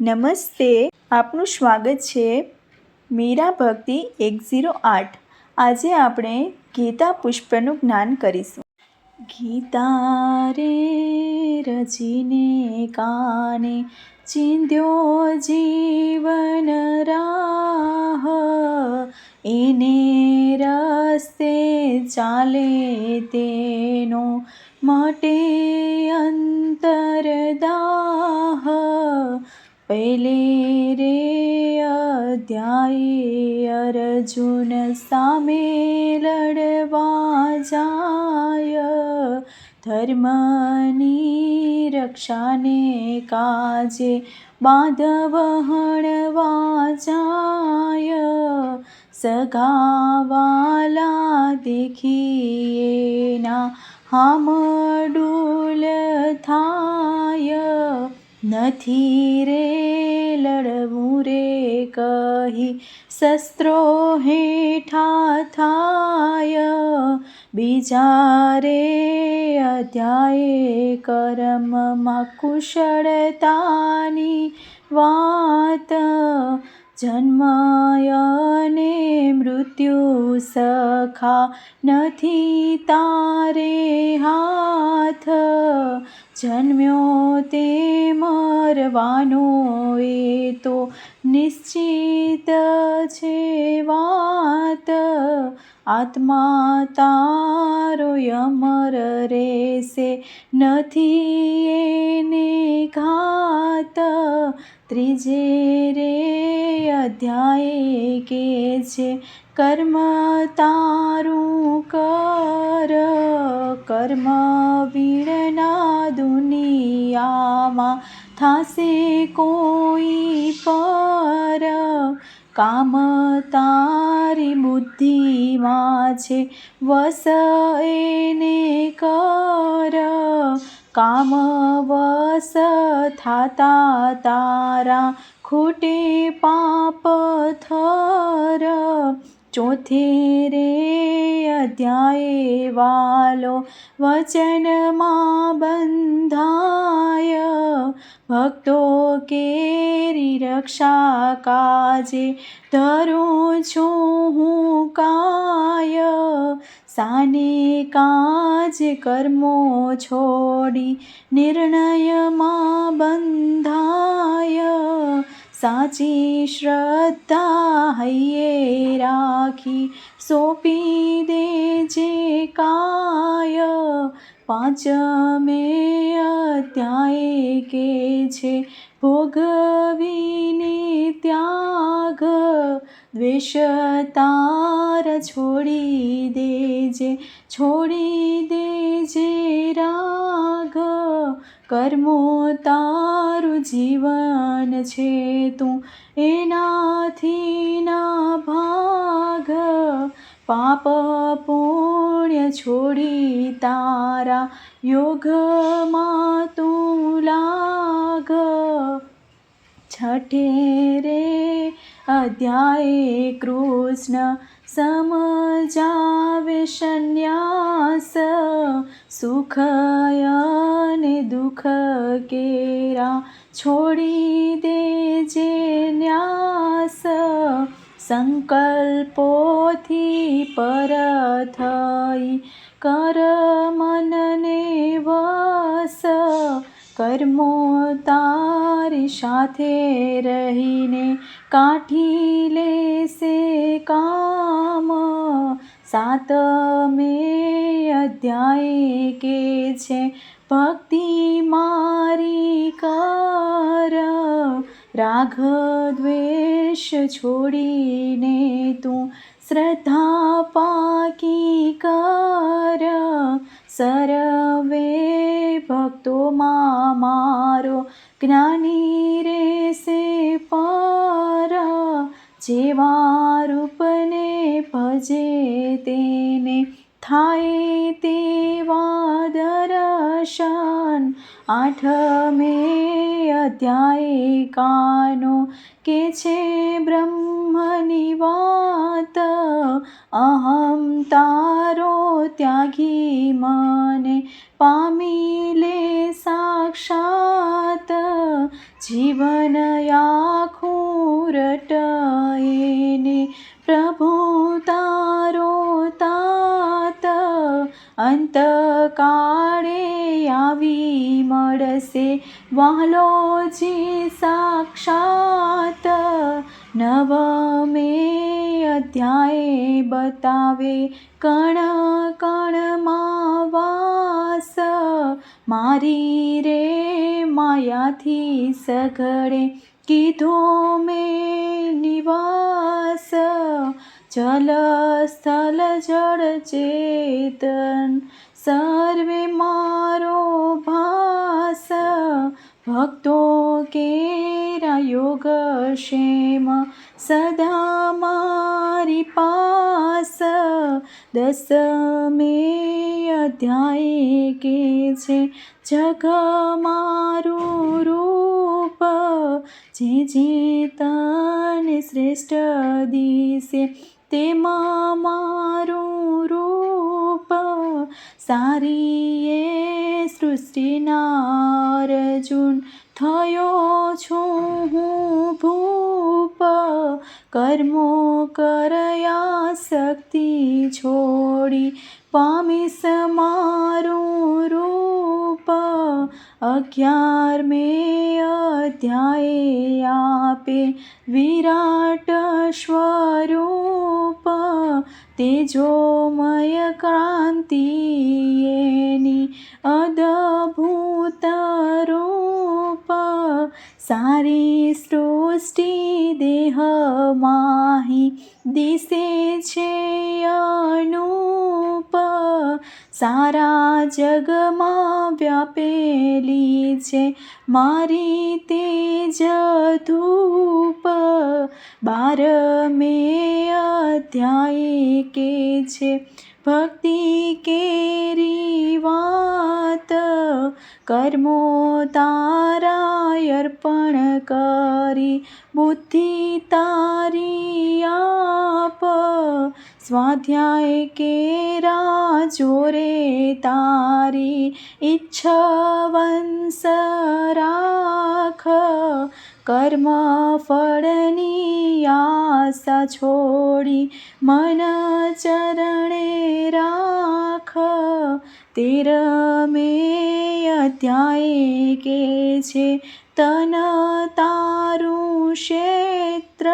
નમસ્તે, આપનું સ્વાગત છે મીરા ભક્તિ એક ઝીરો આઠ. આજે આપણે ગીતા પુષ્પનું જ્ઞાન કરીશું. ગીતા રે રજીને કાને ચિંધ્યો જીવન રાહ. એને રસ્તે ચાલે તેનો માટે અંતરદાહ पहिले रे अध्यायी अर्जुन सामे लडवा जाय। धर्मनी रक्षाने काजे बाधव सगावाला देखिएना हामडूल थाय। નથી રે લડવું રે કહી શસ્ત્રો હેઠા થાય બીજા રે અધ્યાયે કર્મમાં કુશળતાની વાત જન્મયને મૃત્યુ સખા નથી તારે હાથ. જન્મ્યો તે મરવાનો એ તો નિશ્ચિત છે વાત. આત્મા તારો અમર રહેશે નથી એને ઘાત. ત્રીજે રે અધ્યાયે કે છે, કર્મ તારું કર. કર્મ વીણના દુનિયામાં થાશે કોઈ પર. કામ તારી બુદ્ધિમાં છે. વસ એને કર. કામ વસ થાતા તારા ખૂટે પાપ થર. ચોથે રે અધ્યાયે વાલો વચનમાં બંધાય ભક્તો કેરી રક્ષા કાજે ધરું છું હું કાય સાને કાજ કર્મો છોડી નિર્ણયમાં બંધાય સાચી શ્રદ્ધા હૈયે રાખી, સોંપી દેજે કાય. પાંચમે અધ્યાય કે છે, ભોગવીને ત્યાગ. દ્વેષ તાર છોડી દેજે છોડી દેજે રાગ. કર્મો તારું જીવન છે તું એનાથી ના ભાગ. પાપ પુણ્ય છોડી તારા યોગમાં તું લાગ. છઠે રે અધ્યાય કૃષ્ણ સમજાવે સંન્યાસ. સુખ અને દુઃખ કેરા છોડી દેજે ન્યાસ. સંકલ્પોથી પર થઈ કર મનને વસ. કર્મો તારી સાથે રહીને કાઠી લેશે કામ. સાતમે અધ્યાય કે છે, ભક્તિ મારી કર રાગ દ્વેષ છોડીને તું શ્રદ્ધા પાકી કર ભક્તો ભક્તોમાં મારો જ્ઞાની રે સે પર, જેવા રૂપને ભજે તેને થાય તેવા દર્શન આઠમે અધ્યાય કાનો કે છે બ્રહ્મની વાત, અહમ તારો ત્યાગી મને પામી લે સાક્ષાત. જીવન આખું રટાઈને પ્રભુ અંતકાળે આવી મળશે. વાલોજી સાક્ષાત નવમે અધ્યાય બતાવે, કણ કણમાં વાસ મારી રે માયાથી સઘળે. કીધો મેં નિવાસ જલ સ્થલ જળ ચેતન, સર્વે મારો ભાસ. ભક્તો કેરા યોગ ક્ષેમ સદા મારી પાસ. દસમે અધ્યાય કે છે, જગ મારું રૂપ. જે જે શ્રેષ્ઠ દિશે તેમાં મારું રૂપ સારી એ સૃષ્ટિના અર્જુન થયો છું હું ભૂપ, કર્મો કરયા શક્તિ છોડી. પામીશ મારું રૂપ અગિયાર મેં અધ્યાય આપે વિરાટ સ્વરૂપ તેજોમય ક્રાંતિ એની અદભૂત રૂપ સારી સૃષ્ટિ દેહ માહી દિશે છે અનુપ સારા જગમાં વ્યાપેલી છે. મારી તેજ ધૂપ બાર મે અધ્યાય કે છે. ભક્તિ કેરી વાત કર્મો તારા અર્પણ કરી. બુદ્ધિ તારી આપ સ્વાધ્યાય કેરા જોરે તારી ઈચ્છવંશ રાખ. કર્મ ફળની આશા છોડી મન ચરણે રાખ. તેર મે અધ્યાય કે છે તન તારું ક્ષેત્ર,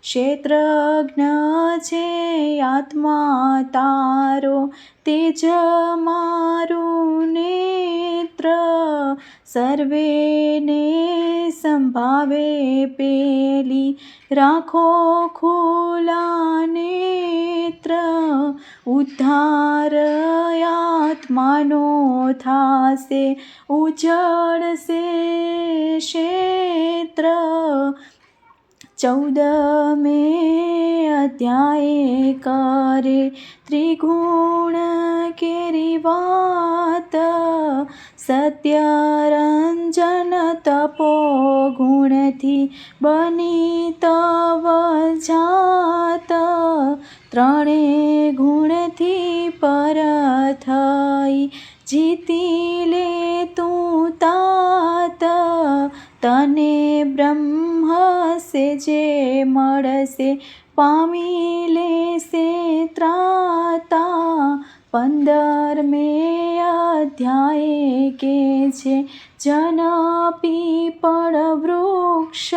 ક્ષેત્રજ્ઞ છે આત્મા તારો, તેજ મારું નેત્ર. સર્વેને સંભાવે પેલી રાખો ખુલા નેત્ર. ઉદ્ધાર આત્માનો થાશે, ઉજળશે ક્ષેત્ર. ચૌદ મે અધ્યાય કરે ત્રિગુણ કેરી વાત. સત્ય રંજન તપો ગુણથી બની તવ જાત. ત્રણે ગુણથી પર થઈ જીતી તને બ્રહ્મ જે મળશે, પામી લેશે ત્રાતા. પંદર મે અધ્યાય કે છે જન પીપળ વૃક્ષ.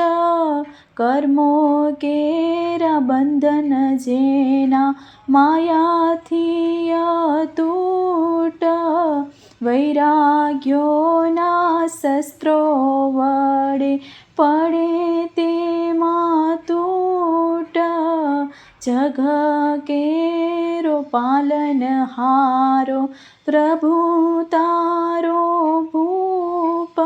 કર્મો કેરા બંધન જેના માયાથી અતૂટ. વૈરાગ્યોના શસ્ત્રો વડે પડે તેમાં તૂટ જગ કેરો પાલન હારો, પ્રભુ તારો ભૂપ.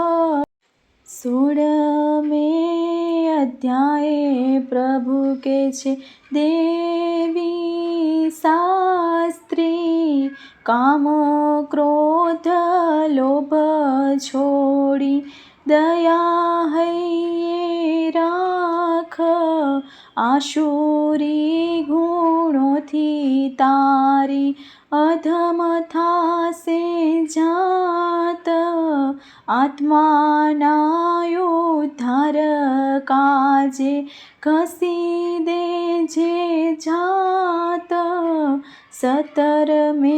મે અધ્યાય પ્રભુ કે છે, દેવી શાસ્ત્રી કામ ક્રોધ લોભ છોડી દયા હૈયે રાખ. આશુરી ગુણોથી તારી અધમ થાશે જાત. આત્માના ઉદ્ધાર કાજે ઘસી દે જે જાત. સતરમે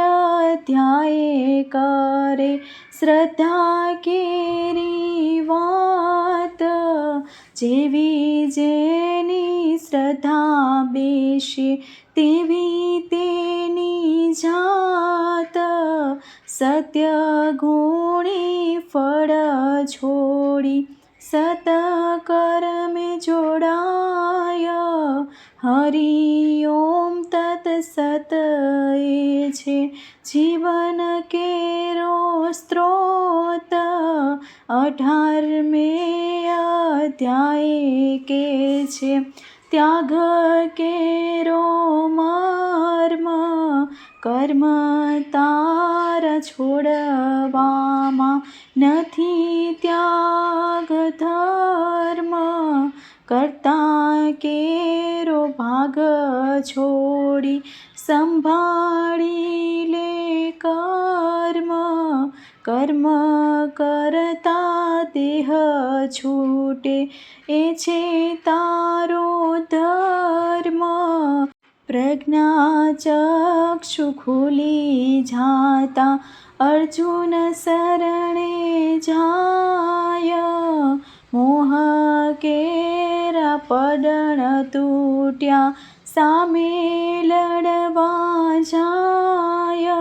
અધ્યાય કરે શ્રદ્ધા કેરી વાત જેવી જેની શ્રદ્ધા બેશે તેવી તેની જાત સત્ય ગુણી ફળ છોડી સત કર્મે જોડાય હરિ ઓમ સત છે. જીવન કેરો સ્ત્રોત, અઢારમે અધ્યાય કે છે. ત્યાગ કેરો મર્મ, કર્મ તાર છોડવામાં નથી ત્યાગ ધર્મ. કરતા કેરો ભાગ છોડી સંભાળી લે કર્મ કર્મ કરતા દેહ છૂટે. એ છે તારો ધર્મ. પ્રજ્ઞાચક્ષુ ખુલી જાતા અર્જુન શરણે જાય. મોહ કેરા પડણ તૂટ્યા, સામે લડવા જાય.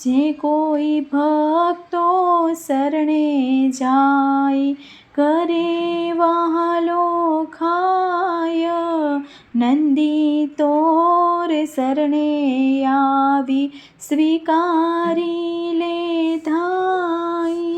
જે કોઈ ભક્તો શરણે જાય કરે વહાલો ખાય. નંદી તોર શરણે આવી, સ્વીકારી લે ધાય